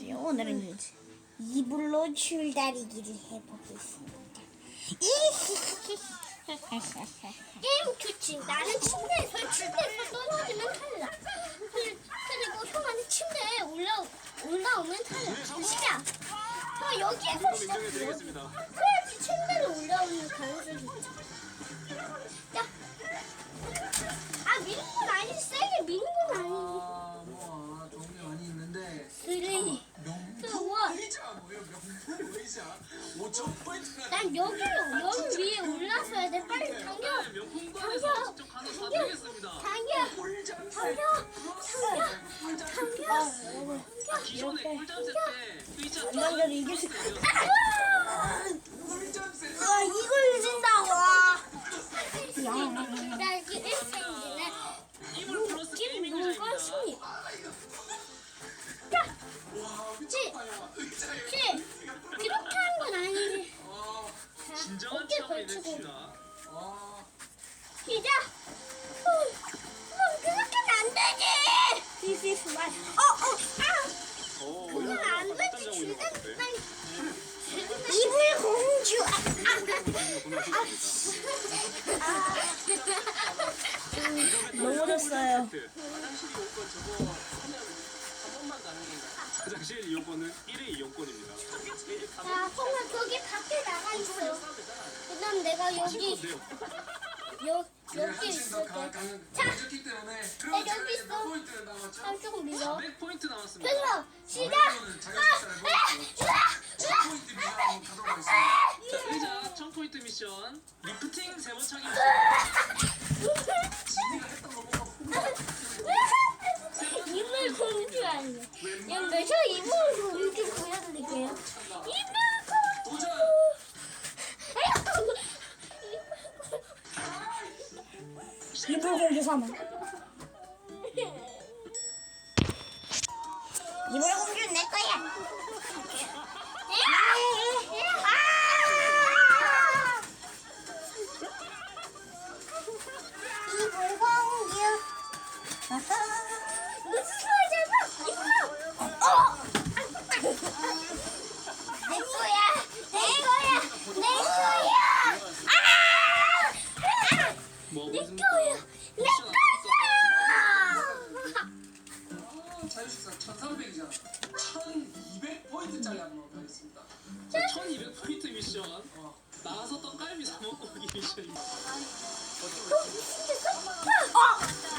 안녕하세요. 오늘은 이불로 줄다리기를 해보겠습니다. 게임 규칙 나는 침대에서 침대에서 떨어지면 탈락 그- 그리고 형아는 침대에 올라 올라오면 탈락 시작 형 여기에서 시작해 인정해드리겠습니다. 그래야지 침대로 올라오는 가능성이 있죠 자아 미는 건 아니지 세게 미는 건 아니지 아, 뭐 아, 좋은 게 많이 있는데 쓰레기 명품 그거 의자 뭐예요? 의자 5천 포인트가 난 여기로 여기 위에 올라서야 돼. 빨리 당겨. 명품관에서 직접 가서 사드리겠습니다. 당겨. 꿀잠 당겨. 당겨. 당겨. 기존의 꿀잠 세트에 의자 이걸 이길 수 꿀잠 세트 아 이걸 이긴다 아. 어, 어, 그렇게는 안 되지. This is my. 어 어. 아. 그건 안 되지. 빨리. 이불 공주. 넘어졌어요. 세트. 화장실 이용권 저거 하면 한 번만 가는 건가요? 화장실 이용권은 1회 이용권입니다. 자, 가격 형아 저기 밖에 나가 있어. 그다음 내가 여기 건데요. 여 여기 있을게. 가- 자. 때문에 네, 여기 있어. 몇 포인트를 남았죠? 한 조금 밀어. 400포인트 남았습니다. 그래서 시작. 이거는 자기 식사를 먹고 10포인트 미만 가도록 하겠습니다 자, 의자 1000포인트 미션. 리프팅 세 번 차기 미션. 지니가 했던 거 보고 이불 공주 아니야. 여기 저 이불 공주 보여드릴게요. 이불 공주. 도전! 이불 공주 삼아. 이불 공주 내 거야. 미션 거야. 아, 자유식사 1300이잖아 1200포인트짜리 한번 가겠습니다 자, 1200포인트 미션. 어. 나가서 떡갈비 사 먹고 오기 미션입니다. 없습니다. 나